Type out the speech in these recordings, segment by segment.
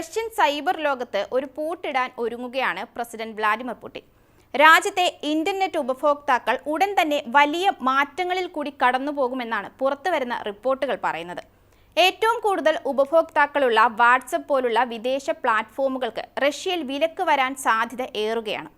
Russian cyber ലോകത്ത് ഒരു പൂട്ടിടാൻ ഒരുങ്ങുകയാണ് പ്രസിഡന്റ് വ്ളാഡിമിർ പുടിൻ. രാജ്യത്തെ ഇന്റർനെറ്റ് ഉപഭോക്താക്കൾ ഉടൻ തന്നെ വലിയ മാറ്റങ്ങളിൽ കൂടി കടന്നുപോകുമെന്നാണ് പുറത്തുവരുന്ന റിപ്പോർട്ടുകൾ പറയുന്നത്. ഏറ്റവും കൂടുതൽ ഉപഭോക്താക്കളുള്ള വാട്സപ്പ് പോലുള്ള വിദേശ പ്ലാറ്റ്ഫോമുകൾക്ക് റഷ്യയിൽ വിലക്ക് വരാൻ സാധ്യത ഏറുകയാണ്.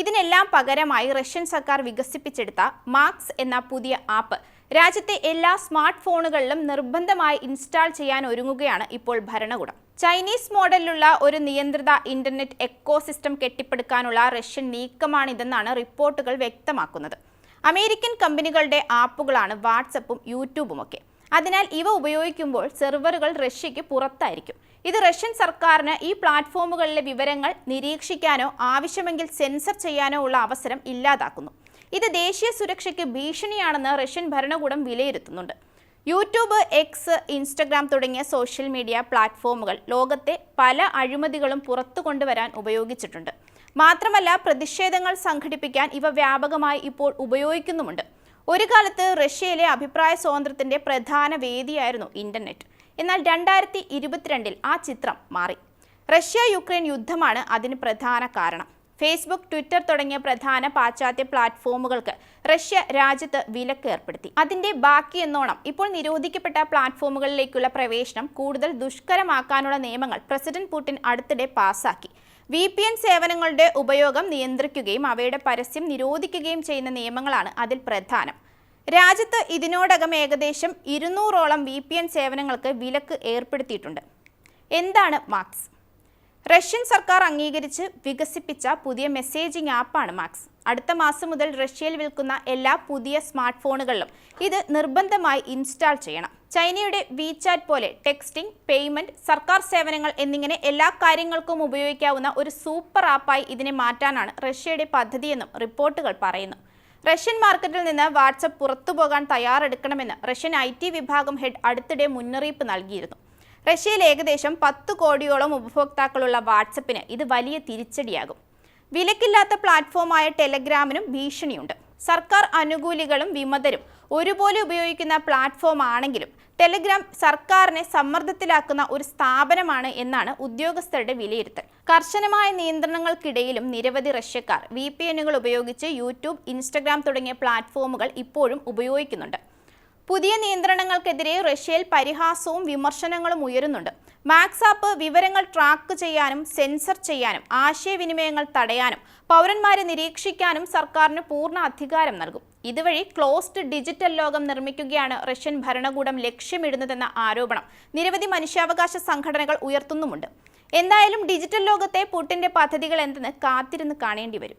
ഇതിനെല്ലാം പകരമായി റഷ്യൻ സർക്കാർ വികസിപ്പിച്ചെടുത്ത മാക്സ് എന്ന പുതിയ ആപ്പ് രാജ്യത്തെ എല്ലാ സ്മാർട്ട് ഫോണുകളിലും നിർബന്ധമായി ഇൻസ്റ്റാൾ ചെയ്യാൻ ഒരുങ്ങുകയാണ് ഇപ്പോൾ ഭരണകൂടം. ചൈനീസ് മോഡലിലുള്ള ഒരു നിയന്ത്രിത ഇന്റർനെറ്റ് എക്കോസിസ്റ്റം കെട്ടിപ്പടുക്കാനുള്ള റഷ്യൻ നീക്കമാണിതെന്നാണ് റിപ്പോർട്ടുകൾ വ്യക്തമാക്കുന്നത്. അമേരിക്കൻ കമ്പനികളുടെ ആപ്പുകളാണ് വാട്സപ്പും യൂട്യൂബും ഒക്കെ അതിനാൽ ഇവ ഉപയോഗിക്കുമ്പോൾ സെർവറുകൾ റഷ്യയ്ക്ക് പുറത്തായിരിക്കും. ഇത് റഷ്യൻ സർക്കാരിന് ഈ പ്ലാറ്റ്ഫോമുകളിലെ വിവരങ്ങൾ നിരീക്ഷിക്കാനോ ആവശ്യമെങ്കിൽ സെൻസർ ചെയ്യാനോ ഉള്ള അവസരം ഇല്ലാതാക്കുന്നു. ഇത് ദേശീയ സുരക്ഷയ്ക്ക് ഭീഷണിയാണെന്ന് റഷ്യൻ ഭരണകൂടം വിലയിരുത്തുന്നുണ്ട്. യൂട്യൂബ് എക്സ് ഇൻസ്റ്റഗ്രാം തുടങ്ങിയ സോഷ്യൽ മീഡിയ പ്ലാറ്റ്ഫോമുകൾ ലോകത്തെ പല അഴിമതികളും പുറത്തു കൊണ്ടുവരാൻ ഉപയോഗിച്ചിട്ടുണ്ട്. മാത്രമല്ല പ്രതിഷേധങ്ങൾ സംഘടിപ്പിക്കാൻ ഇവ വ്യാപകമായി ഇപ്പോൾ ഉപയോഗിക്കുന്നുമുണ്ട്. ഒരു കാലത്ത് റഷ്യയിലെ അഭിപ്രായ സ്വാതന്ത്ര്യത്തിന്റെ പ്രധാന വേദിയായിരുന്നു ഇന്റർനെറ്റ്. എന്നാൽ രണ്ടായിരത്തി ഇരുപത്തിരണ്ടിൽ ആ ചിത്രം മാറി. റഷ്യ യുക്രൈൻ യുദ്ധമാണ് അതിന് പ്രധാന കാരണം. ഫേസ്ബുക്ക് ട്വിറ്റർ തുടങ്ങിയ പ്രധാന പാശ്ചാത്യ പ്ലാറ്റ്ഫോമുകൾക്ക് റഷ്യ രാജ്യത്ത് വിലക്ക് ഏർപ്പെടുത്തി. അതിന്റെ ബാക്കി എന്നോണം ഇപ്പോൾ നിരോധിക്കപ്പെട്ട പ്ലാറ്റ്ഫോമുകളിലേക്കുള്ള പ്രവേശനം കൂടുതൽ ദുഷ്കരമാക്കാനുള്ള നിയമങ്ങൾ പ്രസിഡന്റ് പുടിൻ അടുത്തിടെ പാസാക്കി. വി പി എൻ സേവനങ്ങളുടെ ഉപയോഗം നിയന്ത്രിക്കുകയും അവയുടെ പരസ്യം നിരോധിക്കുകയും ചെയ്യുന്ന നിയമങ്ങളാണ് അതിൽ പ്രധാനം. രാജ്യത്ത് ഇതിനോടകം ഏകദേശം ഇരുന്നൂറോളം വി പി എൻ സേവനങ്ങൾക്ക് വിലക്ക് ഏർപ്പെടുത്തിയിട്ടുണ്ട്. എന്താണ് മാക്സ്? റഷ്യൻ സർക്കാർ അംഗീകരിച്ച് വികസിപ്പിച്ച പുതിയ മെസ്സേജിംഗ് ആപ്പാണ് മാക്സ്. അടുത്ത മാസം മുതൽ റഷ്യയിൽ വിൽക്കുന്ന എല്ലാ പുതിയ സ്മാർട്ട് ഫോണുകളിലും ഇത് നിർബന്ധമായി ഇൻസ്റ്റാൾ ചെയ്യണം. ചൈനയുടെ വിചാറ്റ് പോലെ ടെക്സ്റ്റിംഗ് പേയ്മെന്റ് സർക്കാർ സേവനങ്ങൾ എന്നിങ്ങനെ എല്ലാ കാര്യങ്ങൾക്കും ഉപയോഗിക്കാവുന്ന ഒരു സൂപ്പർ ആപ്പായി ഇതിനെ മാറ്റാനാണ് റഷ്യയുടെ പദ്ധതിയെന്നും റിപ്പോർട്ടുകൾ പറയുന്നു. റഷ്യൻ മാർക്കറ്റിൽ നിന്ന് വാട്സപ്പ് പുറത്തുപോകാൻ തയ്യാറെടുക്കണമെന്ന് റഷ്യൻ ഐ ടി വിഭാഗം ഹെഡ് അടുത്തിടെ മുന്നറിയിപ്പ് നൽകിയിരുന്നു. റഷ്യയിൽ ഏകദേശം പത്ത് കോടിയോളം ഉപഭോക്താക്കളുള്ള വാട്സപ്പിന് ഇത് വലിയ തിരിച്ചടിയാകും. വിലക്കില്ലാത്ത പ്ലാറ്റ്ഫോമായ ടെലഗ്രാമിനും ഭീഷണിയുണ്ട്. സർക്കാർ അനുകൂലികളും വിമതരും ഒരുപോലെ ഉപയോഗിക്കുന്ന പ്ലാറ്റ്ഫോം ആണെങ്കിലും ടെലിഗ്രാം സർക്കാരിനെ സമ്മർദ്ദത്തിലാക്കുന്ന ഒരു സ്ഥാപനമാണ് എന്നാണ് ഉദ്യോഗസ്ഥരുടെ വിലയിരുത്തൽ. കർശനമായ നിയന്ത്രണങ്ങൾക്കിടയിലും നിരവധി റഷ്യക്കാർ വി പി എന്നുകൾ ഉപയോഗിച്ച് യൂട്യൂബ് ഇൻസ്റ്റഗ്രാം തുടങ്ങിയ പ്ലാറ്റ്ഫോമുകൾ ഇപ്പോഴും ഉപയോഗിക്കുന്നുണ്ട്. പുതിയ നിയന്ത്രണങ്ങൾക്കെതിരെ റഷ്യയിൽ പരിഹാസവും വിമർശനങ്ങളും ഉയരുന്നുണ്ട്. മാക്സാപ്പ് വിവരങ്ങൾ ട്രാക്ക് ചെയ്യാനും സെൻസർ ചെയ്യാനും ആശയവിനിമയങ്ങൾ തടയാനും പൗരന്മാരെ നിരീക്ഷിക്കാനും സർക്കാരിന് പൂർണ അധികാരം നൽകും. ഇതുവഴി ക്ലോസ്ഡ് ഡിജിറ്റൽ ലോകം നിർമ്മിക്കുകയാണ് റഷ്യൻ ഭരണകൂടം ലക്ഷ്യമിടുന്നതെന്ന ആരോപണം. നിരവധി മനുഷ്യാവകാശ സംഘടനകൾ ഉയർത്തുന്നുമുണ്ട്. എന്തായാലും ഡിജിറ്റൽ ലോകത്തെ പുട്ടിന്റെ പദ്ധതികൾ എന്തെന്ന് കാത്തിരുന്ന് കാണേണ്ടി വരും.